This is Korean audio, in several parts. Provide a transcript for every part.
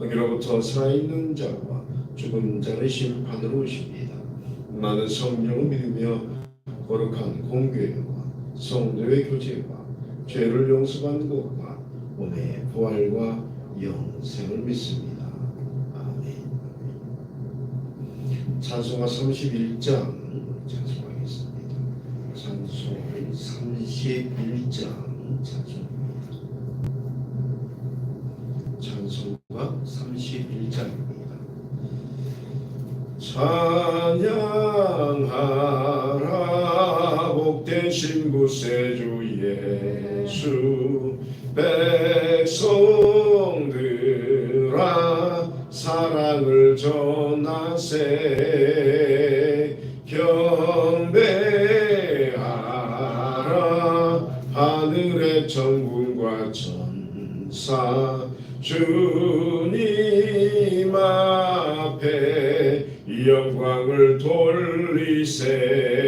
거기로부터 살아있는 자와 죽은 자의 심판으로 오십니다. 나는 성령을 믿으며 거룩한 공교회와 성도의 교제와 죄를 용서받는 것과 몸의 부활과 영생을 믿습니다. 아멘. 찬송가 31장 찬송하겠습니다. 찬송 31장 찬송입니다. 찬송가 31장입니다. 찬양하라. 복되신 구세주 예수. 백성들아 사랑을 전하세. 경배하라. 하늘의 천군과 천사. 주님 앞에 영광을 돌리세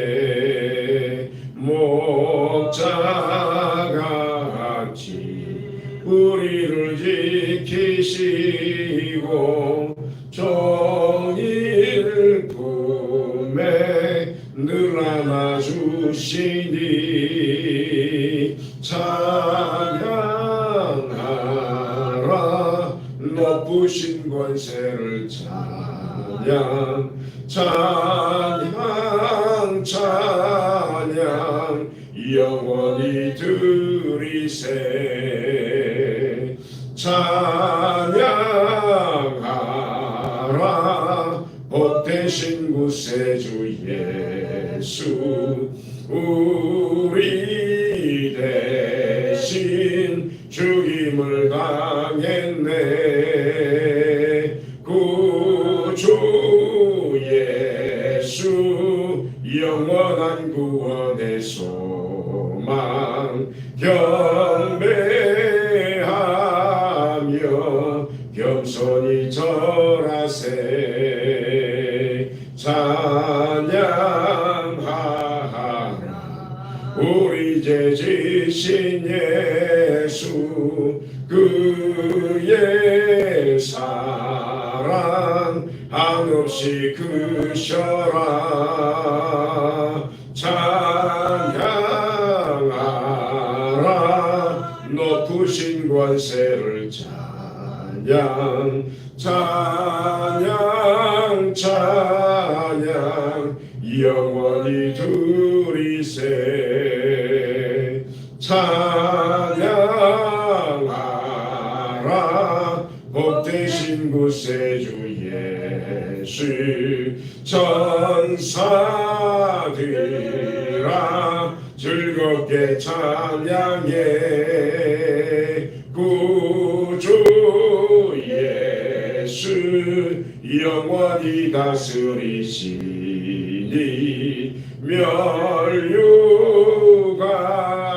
권세를 찬양 찬양 찬양 영원히 들이세. 찬양하라 복되신 구세주 예수. 우 한없이 크셔라. 찬양하라. 높으신 찬양 찬양 예수 천사들아 즐겁게 찬양해. 구주 예수 영원히 다스리시니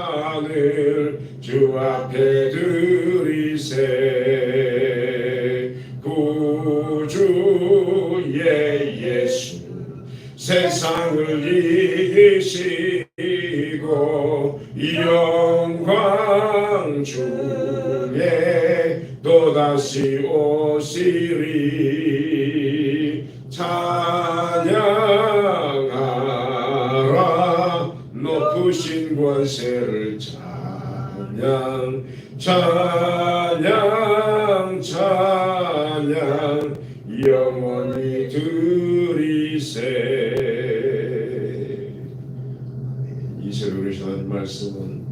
멸류관을 주 앞에 들 구주의 예수 세상을 이기시 영원히 들이세 이세로 그러시는 말씀은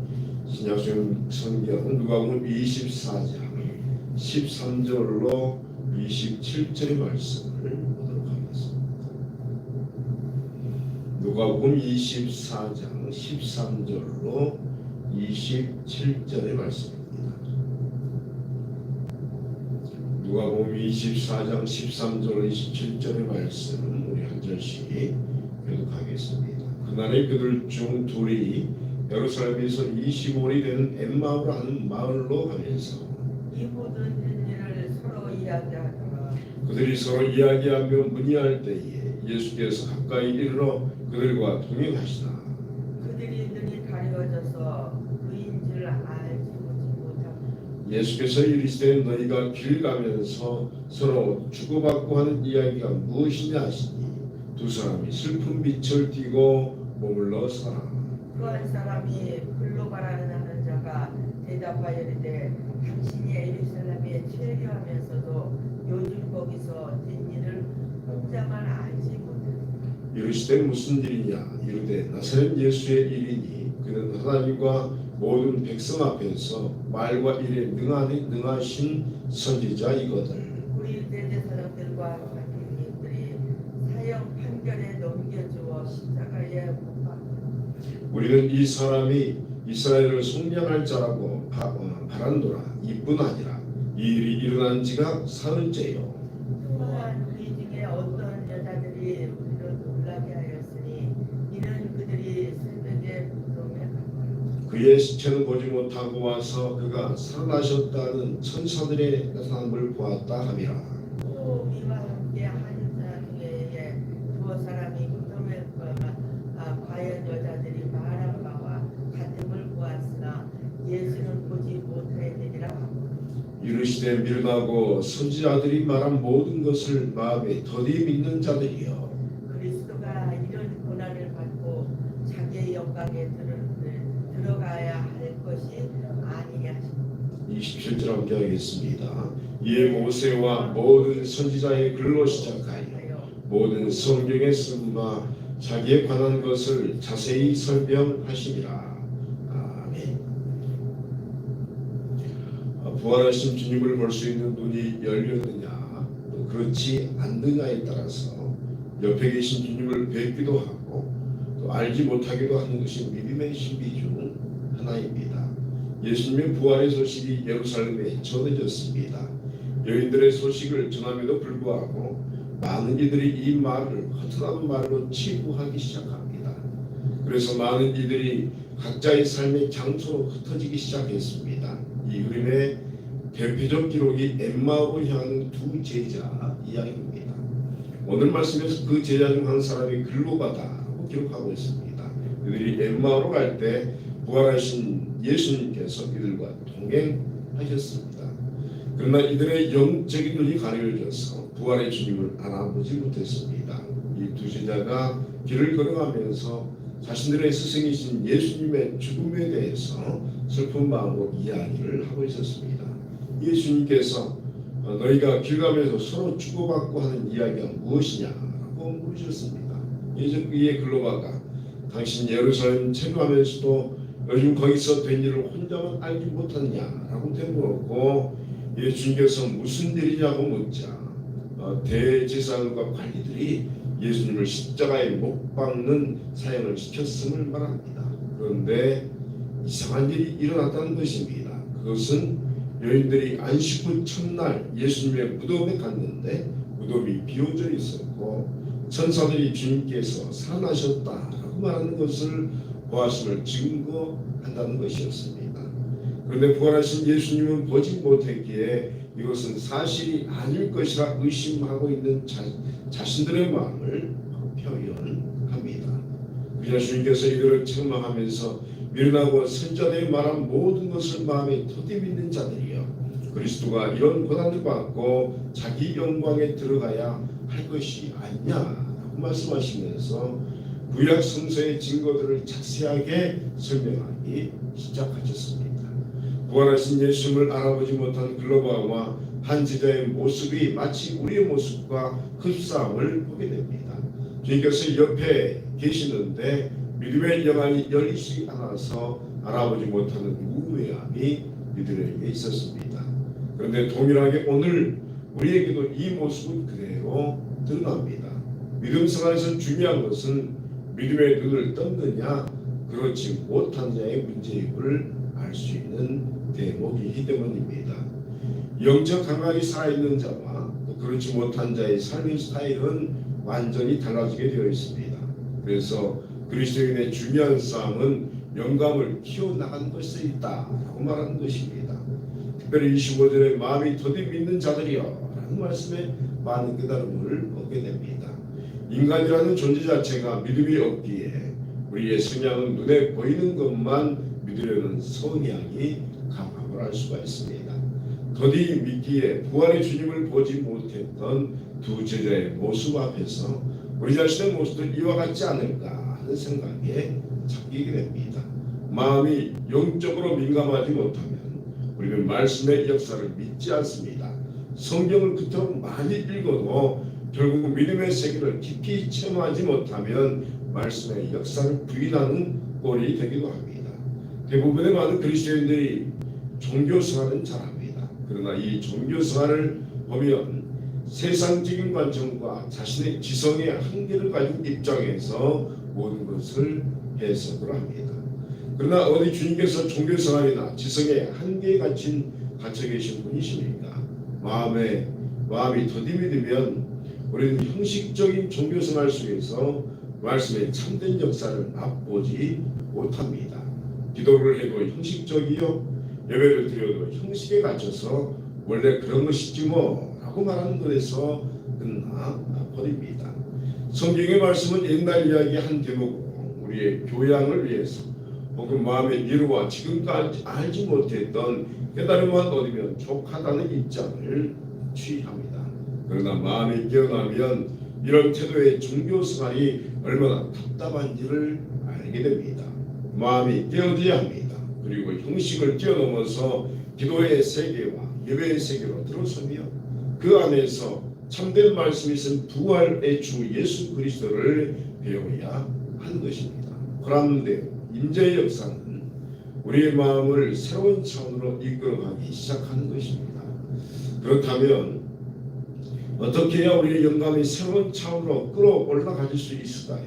신약성 성경 누가복음 24장 13절로 27절의 말씀을 보도록 하겠습니다. 누가복음 24장 13절로 27절의 말씀입니다. 누가복음 24장 13절 27절의 말씀 우리 한 절씩 교독하겠습니다. 그날에 그들 중 둘이 예루살렘에서 25리 되는 엠마오라 하는 마을로 가면서 이 모든 일을 서로 이야기하다가 그들이 서로 이야기하며 문의할 때에 예수께서 가까이 이르러 그들과 동행하시나 그들이 눈이 가려져서 그인 줄 알지 못하고 예수께서 이르시되 너희가 길 가면서 서로 주고받고 하는 이야기가 무엇이냐 하시니 두 사람이 슬픈 빛을 띠고 머물러 서라. 그한 사람이 글로바라는 하는 자가 대답하여 이르되 당신이 예루살렘에 체류하면서도 요즘 거기서 된 일을 혼자만 알지 못하고 이르시되 무슨 일이냐? 이르되 나사렛 예수의 일이니 그는 하나님과 모든 백성 앞에서 말과 일에 능하니 능하신 선지자이거늘 우리 대대 사람들과 관계인들이 사형 판결에 넘겨주어 십자가에 못 박고 우리는 이 사람이 이스라엘을 속량할 자라고 바, 어, 바란도라 이뿐 아니라 이 일이 일어난 지가 사흘째요. 또한 우리 중에 어떤 여자들이 우리를 놀라게 하였으니 이는 그들이 새벽에 무덤에 갔다. 그의 시체는 보지 못하고 와서 그가 살아나셨다는 천사들의 나타남을 보았다 함이라. 또 우리와 함께 한 여자 중에 두어 사람이 무덤에 거나 아, 과연 여자들이 말한 바와 같음을 보았으나 예수는 보지 못하였느니라. 하고 이르시되 밀나고 선지자들이 말한 모든 것을 마음에 더디 믿는 자들이여 그리스도가 이런 고난을 받고 자기의 영광에 들, 들어가야 할 것이 아니냐 27절 함께 하겠습니다 이에 모세와 모든 선지자의 글로 시작하여 하여 모든 성경에 쓴바 자기에 관한 것을 자세히 설명하시니라. 아멘. 아, 부활하신 주님을 볼 수 있는 눈이 열렸느냐, 또 그렇지 않느냐에 따라서 옆에 계신 주님을 뵙기도 하고 또 알지 못하기도 하는 것이 믿음의 신비 중 하나입니다. 예수님의 부활의 소식이 예루살렘에 전해졌습니다. 여인들의 소식을 전함에도 불구하고 많은 이들이 이 말을 허탄한 말로 치부하기 시작합니다. 그래서 많은 이들이 각자의 삶의 장소로 흩어지기 시작했습니다. 이 흐름의 대표적 기록이 엠마오로 향하는 두 제자 이야기입니다. 오늘 말씀에서 그 제자 중 한 사람이 글로 가다라고 기록하고 있습니다. 그들이 엠마오로 갈 때 부활하신 예수님께서 이들과 동행하셨습니다. 그러나 이들의 영적인 눈이 가려져서 부활의 주님을 알아보지 못했습니다. 이 두 제자가 길을 걸어가면서 자신들의 스승이신 예수님의 죽음에 대해서 슬픈 마음으로 이야기를 하고 있었습니다. 예수님께서 어, 너희가 길 가면서 서로 주고받고 하는 이야기가 무엇이냐라고 물으셨습니다. 이에 글로바가 당신 예루살렘 체류하면서도 요즘 거기서 된 일을 혼자만 알지 못하느냐라고 되물었고 예수님께서 무슨 일이냐고 묻자 어, 대제사장과 관리들이 예수님을 십자가에 못 박는 사형을 시켰음을 말합니다. 그런데 이상한 일이 일어났다는 것입니다. 그것은 여인들이 안식 후 첫날 예수님의 무덤에 갔는데 무덤이 비어져 있었고 천사들이 주님께서 살아나셨다라고 말하는 것을 보았음을 증거한다는 것이었습니다. 그런데 부활하신 예수님은 보지 못했기에 이것은 사실이 아닐 것이라 의심하고 있는 자, 자신들의 마음을 표현합니다. 그냥 주님께서 이들을 책망하면서 미련하고 선자들의 말한 모든 것을 마음에 터디 믿는 자들이여 그리스도가 이런 고난을 받고 자기 영광에 들어가야 할 것이 아니냐라고 말씀하시면서 구약 성서의 증거들을 자세하게 설명하기 시작하셨습니다. 부활하신 예수님을 알아보지 못한 글로바와 한 제자의 모습이 마치 우리의 모습과 흡사함을 보게 됩니다. 주님께서 옆에 계시는데 믿음의 영안이 열리지 않아서 알아보지 못하는 우매함이 이들에게 있었습니다. 그런데 동일하게 오늘 우리에게도 이 모습은 그대로 드러납니다. 믿음 생활에서 중요한 것은 믿음의 눈을 떴느냐 그렇지 못한 자의 문제임을 알 수 있는 대목이기 때문입니다. 영적 감각이 살아있는 자와 또 그렇지 못한 자의 삶의 스타일은 완전히 달라지게 되어 있습니다. 그래서 그리스도인의 중요한 싸움은 영감을 키워나가는 것에 있다라고 말하는 것입니다. 특별히 25절에 마음이 더디 믿는 자들이여 라는 말씀에 많은 깨달음을 얻게 됩니다. 인간이라는 존재 자체가 믿음이 없기에 우리의 성향은 눈에 보이는 것만 믿으려는 성향이 강함을 알 수가 있습니다. 더디 믿기에 부활의 주님을 보지 못했던 두 제자의 모습 앞에서 우리 자신의 모습도 이와 같지 않을까 하는 생각에 잡히게 됩니다. 마음이 영적으로 민감하지 못하면 우리는 말씀의 역사를 믿지 않습니다. 성경을 그토록 많이 읽어도 결국 믿음의 세계를 깊이 체험하지 못하면 말씀의 역사를 부인하는 꼴이 되기도 합니다. 대부분의 많은 그리스도인들이 종교 생활은 잘합니다. 그러나 이 종교 생활을 보면 세상적인 관점과 자신의 지성의 한계를 가진 입장에서 모든 것을 해석을 합니다. 그러나 어디 주님께서 종교 생활이나 지성의 한계에 갇힌 갇혀 계신 분이십니까? 마음에 마음이 더디 믿으면 우리는 형식적인 종교 생활 속에서 말씀의 참된 역사를 맛보지 못합니다. 기도를 해도 형식적이요 예배를 드려도 형식에 갇혀서 원래 그런 것이지 뭐 라고 말하는 것에서 끝나 버립니다. 성경의 말씀은 옛날 이야기 한 대목으로 우리의 교양을 위해서 혹은 마음의 이루와 지금까지 알지 못했던 깨달음만 얻으면 족하다는 입장을 취합니다. 그러나 마음이 깨어나면 이런 태도의 종교 생활이 얼마나 답답한지를 알게 됩니다. 마음이 깨어져야 합니다. 그리고 형식을 뛰어넘어서 기도의 세계와 예배의 세계로 들어서며 그 안에서 참된 말씀이신 부활의 주 예수 그리스도를 배워야 하는 것입니다. 그런데 임재의 역사는 우리의 마음을 새로운 차원으로 이끌어가기 시작하는 것입니다. 그렇다면 어떻게 해야 우리의 영감이 새로운 차원으로 끌어올라 가질 수 있을까요?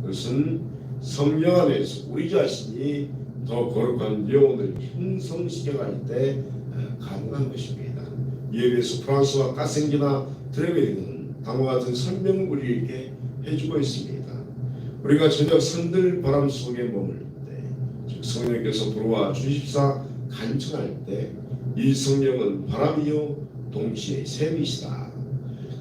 그것은 성령 안에서 우리 자신이 더 거룩한 영혼을 형성시켜갈 때 어, 가능한 것입니다. 이에 대해서 프랑스와 까생기나 드레베는 다음과 같은 설명을 우리에게 해주고 있습니다. 우리가 저녁 산들 바람 속에 머물 때, 즉 성령께서 불어와 주십사 간청할 때, 이 성령은 바람이요 동시에 샘이시다.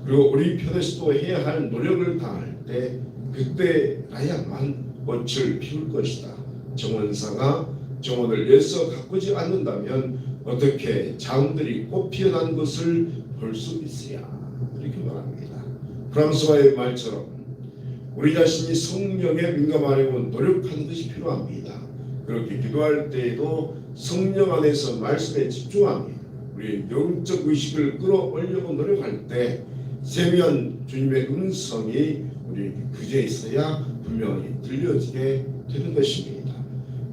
그리고 우리 편에서 또 해야 할 노력을 다할 때, 그때라야만 꽃을 피울 것이다. 정원사가 정원을 애써 가꾸지 않는다면 어떻게 자원들이 꽃 피어난 것을 볼 수 있어야 이렇게 말합니다. 프랑스와의 말처럼 우리 자신이 성령에 민감하려고 노력하는 것이 필요합니다. 그렇게 기도할 때에도 성령 안에서 말씀에 집중하며 우리 영적 의식을 끌어올려고 노력할 때 세미한 주님의 음성이 우리에게 그제 있어야 분명히 들려지게 되는 것입니다.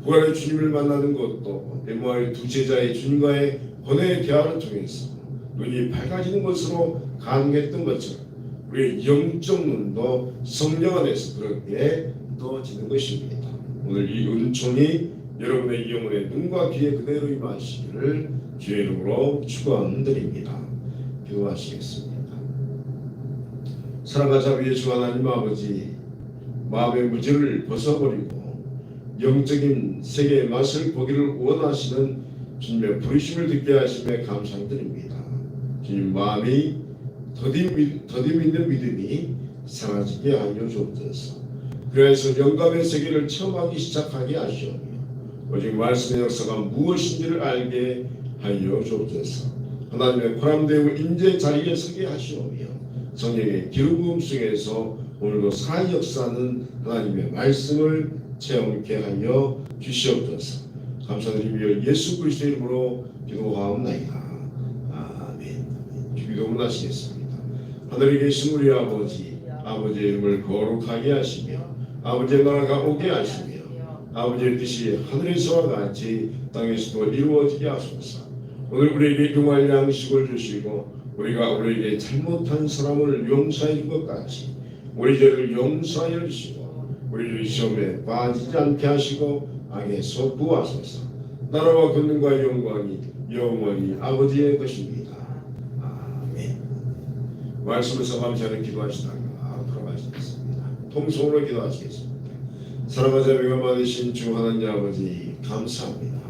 부활의 주님을 만나는 것도 에모아의 두 제자의 주님과의 번외의 대화를 통해서 눈이 밝아지는 것으로 가능했던 것처럼 우리의 영적 눈도 성령 안에서 그렇게 떠지는 것입니다. 오늘 이 은총이 여러분의 영혼의 눈과 귀에 그대로 임하시기를 주의 이름으로 축원드립니다. 기도하시겠습니다. 사랑하자 위에 주 하나님 아버지 마음의 무지를 벗어버리고 영적인 세계의 맛을 보기를 원하시는 주님의 부르심을 듣게 하심에 감사드립니다. 주님 마음이 더디, 믿- 더디 믿는 믿음이 사라지게 하여 주옵소서. 그래서 영감의 세계를 체험하기 시작하게 하시오며 오직 말씀의 역사가 무엇인지를 알게 하여 주옵소서. 하나님의 보람되고 인재 자리에 서게 하시오며 성령의 기름 속에서 오늘도 사 역 사는 하나님의 말씀을 체험케 하여 주시옵소서. 감사드리며 예수 그리스도의 이름으로 기도하옵나이다. 아멘. 기도문 하시겠습니다. 하늘에 계신 우리 아버지, 아버지의 이름을 거룩하게 하시며 아버지의 나라가 오게 하시며 아버지의 뜻이 하늘에서와 같이 땅에서도 이루어지게 하소서. 오늘 우리에게 용할 양식을 주시고 우리가 우리에게 잘못한 사람을 용서해 준것 같이 우리 죄를 용서하여 주시고 우리를 시험에 빠지지 않게 하시고 악에서 구하소서. 나라와 권능과 영광이 영원히 아버지의 것입니다. 아멘. 말씀에서 감사하는 기도하시다가 돌아가시겠습니다. 통성으로 기도하시겠습니다. 사랑하자 명가 받으신 주 하나님 아버지 감사합니다